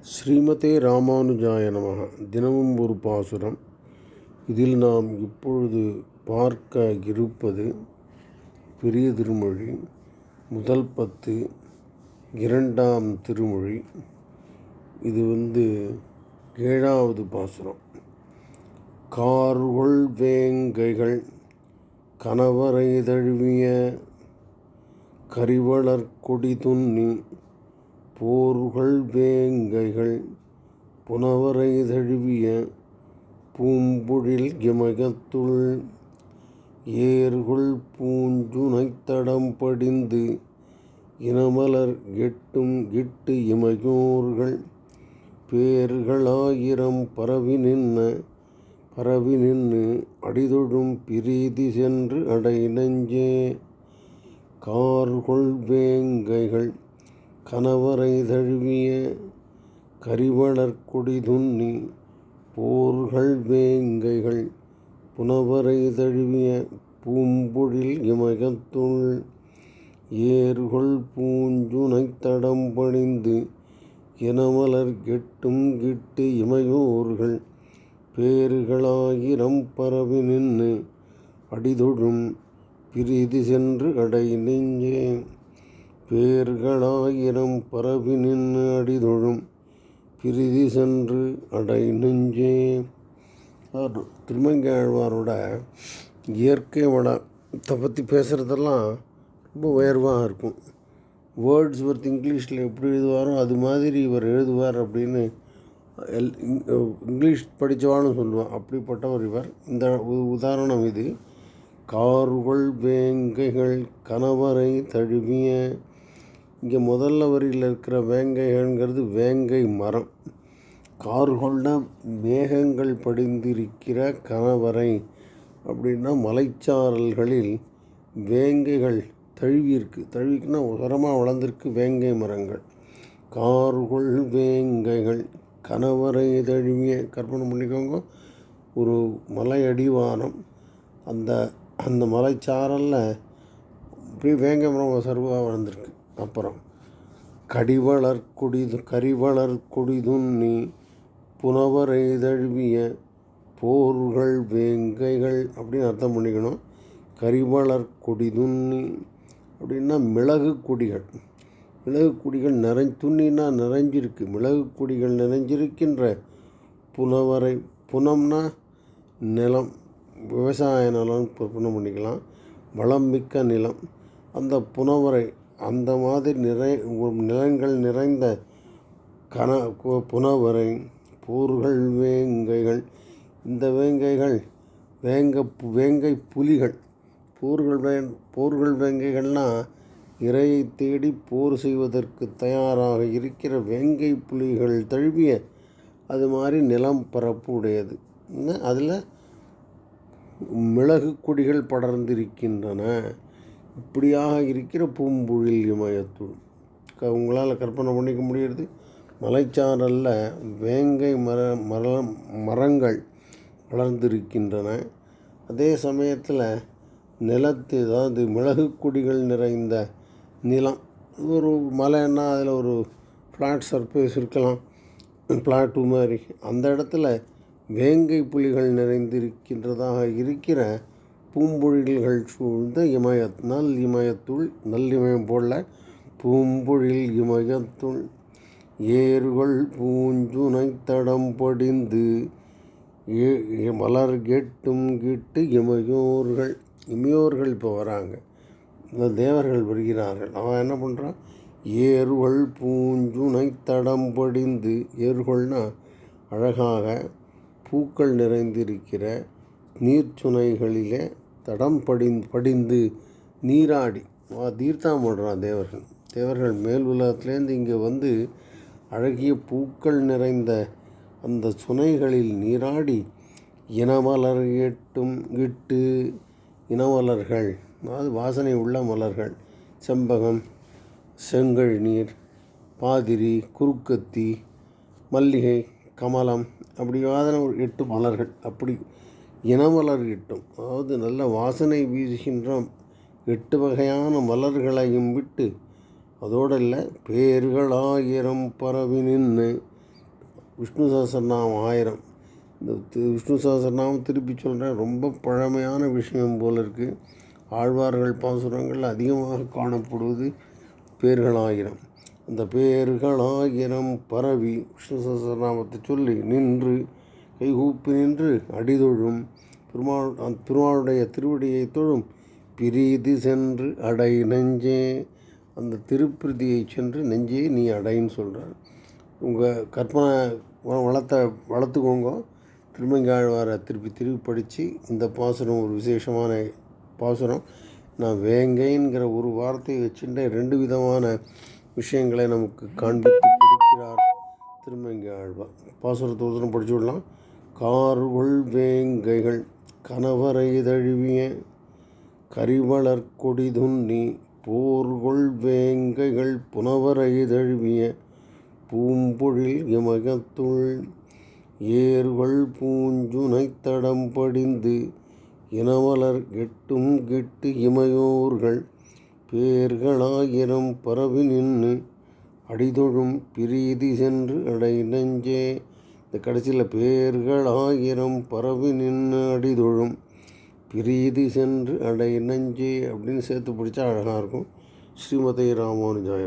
ஸ்ரீமதே ராமானுஜாய நமக. தினமும் ஒரு பாசுரம். இதில் நாம் இப்பொழுது பார்க்க இருப்பது பெரிய திருமொழி முதல் பத்து இரண்டாம் திருமொழி. இது வந்து ஏழாவது பாசுரம். கார்கொள் வேங்கைகள் கணவரை தழுவிய கரிவளர் கொடி துண்ணி போர்கள் வேங்கைகள் புனவரை தழுவிய பூம்பொழில் இமயத்துள் ஏர்கொள் பூஞ்சுனைத்தடம் படிந்து இனமலர் எட்டும் இட்டு இமையோர்கள் பேர்களாயிரம் பரவி நின்ன பரவி நின்று அடிதொழும் பிரீதி சென்று அடை நெஞ்சே கார்கொள் வேங்கைகள் கணவரை தழுவிய கரிவளர் கொடி துன்னி போர்கள் வேங்கைகள் புனவரை தழுவிய பூம்பொழில் இமயத்துள் ஏர்கொள் பூஞ்சுனைத் தடம் பணிந்து இனமலர் கெட்டும் கிட்டு இமையோர்கள் பேர்களாயிரம் பரவி நின்று அடிதொழும் பிரிதி சென்று கடை நெஞ்சே பேர்களாயிரம் பரவி நின்று அடிதொழும் பிரிதி சென்று அடை நெஞ்சே. திருமங்கையாழ்வாரோட இயற்கை வளத்தை பற்றி பேசுகிறதெல்லாம் ரொம்ப உயர்வாக இருக்கும். வேர்ட்ஸ் ஒர்த் இங்கிலீஷில் எப்படி எழுதுவாரோ அது மாதிரி இவர் எழுதுவார் அப்படின்னு எல் இங்கிலீஷ் படித்தவான்னு சொல்லுவான் அப்படிப்பட்டவர் இவர். இந்த உதாரணம் இது. கார்கள் வேங்கைகள் கணவரை தழுவிய இங்கே முதல்ல வரியில் இருக்கிற வேங்கைகள்ங்கிறது வேங்கை மரம். கார்கொண்ட மேகங்கள் படிந்திருக்கிற கணவரை அப்படின்னா மலைச்சாரல்களில் வேங்கைகள் தழுவியிருக்கு. தழுவிக்குன்னா உரமாக வளர்ந்துருக்கு வேங்கை மரங்கள். கார்கொள் வேங்கைகள். கணவரை தழுவிய கற்பனை பண்ணிக்கோங்க ஒரு மலை அடிவாரம் அந்த அந்த மலைச்சாரலில் அப்படியே வேங்கை மரம் சர்வாக வளர்ந்துருக்கு. அப்புறம் கடிவளர் கொடி கரிவளர் கொடிதுன்னி புனவரை தழுவிய போர்கள் வேங்கைகள் அப்படின்னு அர்த்தம் பண்ணிக்கணும். கரிவளர் கொடிதுன்னி அப்படின்னா மிளகு கொடிகள். மிளகு கொடிகள் நிறை துண்ணினா நிறைஞ்சிருக்கு. மிளகு கொடிகள் நிறைஞ்சிருக்கின்ற புனவரை புனம்னா நிலம். விவசாய நிலம் புனம் பண்ணிக்கலாம். வளம் மிக்க நிலம். அந்த புனவரை அந்த மாதிரி நிறை நிலங்கள் நிறைந்த கன புனவரை போர்கள் வேங்கைகள் இந்த வேங்கைகள் வேங்க வேங்கை புலிகள் போர்கள் வே போர்கள் வேங்கைகள்னால் இரையை தேடி போர் செய்வதற்கு தயாராக இருக்கிற வேங்கை புலிகள் தழுவிய அது மாதிரி நிலம் பரப்பு உடையது அதில் மிளகு கொடிகள் படர்ந்திருக்கின்றன. இப்படியாக இருக்கிற பூம்பொழில் இமயத்துள். க உங்களால் கற்பனை பண்ணிக்க முடியறது? மலைச்சாரலில் வேங்கை மர மர மரங்கள் வளர்ந்திருக்கின்றன. அதே சமயத்தில் நிலத்து அதாவது மிளகு கொடிகள் நிறைந்த நிலம். ஒரு மலைன்னா அதில் ஒரு ஃப்ளாட் சர்ஃபேஸ் இருக்கலாம். பிளாட்டு மாதிரி. அந்த இடத்துல வேங்கை புலிகள் நிறைந்திருக்கின்றதாக இருக்கிற பூம்பொழில்கள் சூழ்ந்த இமயத் நல் இமயத்துள் நல்லிமயம் போல பூம்பொழில் இமயத்துள் ஏறுகள் பூஞ்சுனை தடம் படிந்து மலர் கெட்டும் கிட்டு இமயோர்கள் இமையோர்கள் இப்போ வராங்க. இந்த தேவர்கள் வருகிறார்கள். அவன் என்ன பண்ணுறான் ஏறுகள் பூஞ்சுனை தடம் படிந்து ஏறுகள்னால் அழகாக பூக்கள் நிறைந்திருக்கிற நீர்ச்சுனைகளிலே தடம் படி படிந்து நீராடி. வா தீர்த்தம் போடுறான் தேவர்கள். தேவர்கள் மேல் உலகத்துலேருந்து இங்கே வந்து அழகிய பூக்கள் நிறைந்த அந்த சுனைகளில் நீராடி இனமலர் எட்டும் இட்டு இனமலர்கள். அதாவது வாசனை உள்ள மலர்கள். செம்பகம் செங்கல் நீர் பாதிரி குறுக்கத்தி மல்லிகை கமலம் அப்படி வாதனை ஒரு எட்டு மலர்கள். அப்படி இனமலர் கிட்டும் அதாவது நல்ல வாசனை வீசுகின்ற எட்டு வகையான மலர்களையும் விட்டு அதோடு இல்லை பேர்கள் ஆயிரம் பரவி நின்று விஷ்ணு சஹஸ்ரநாமம் ஆயிரம். இந்த விஷ்ணு சஹஸ்ரநாமம் திருப்பி சொல்கிறேன் ரொம்ப பழமையான விஷயம் போல் இருக்குது ஆழ்வார்கள் பாசுரங்கள் அதிகமாக காணப்படுவது பேர்களாயிரம் அந்த பேர்களாயிரம் பரவி விஷ்ணு சஹஸ்ரநாமத்தை சொல்லி நின்று கைகூப்பி நின்று அடிதொழும் பெருமாள் அந்த பெருமாளுடைய திருவடியை தொழும். பிரீதி சென்று அடை நெஞ்சே. அந்த திருப்பிரதியை சென்று நெஞ்சே நீ அடைன்னு சொல்கிறார் உங்கள் கற்பனை வளர்த்த வளர்த்துக்கோங்க. திருமங்காழ்வாரை திருப்பி திருப்பி படித்து இந்த பாசுரம் ஒரு விசேஷமான பாசுரம். நான் வேங்கைங்கிற ஒரு வார்த்தையை வச்சுட்டு ரெண்டு விதமான விஷயங்களை நமக்கு காண்பித்து கொடுக்கிறார் திருமங்கை ஆழ்வார் பாசுரத்தை ஒரு படிச்சு விடலாம். கார்கொள் வேங்கைகள் கணவரை தழுவிய கரிவளர் கொடிதுண்ணி போர்கொள் வேங்கைகள் புனவரை தழுவிய பூம்பொழில் இமயத்துள் ஏர்கொள் பூஞ்சுனைத்தடம் படிந்து இனவலர் கெட்டும் கெட்டு இமையோர்கள் பேர்களாயிரம் பரவி நின்று அடிதொழும் பிரீதி சென்று அடை நெஞ்சே இந்த கடைசியில் பேர்களாயிரம் பரவி நின்று அடிதொழும் பிரீதி சென்று அடை நஞ்சு அப்படின்னு சேர்த்து பிடிச்சா அழகாக இருக்கும். ஸ்ரீமதி ராமானுஜாய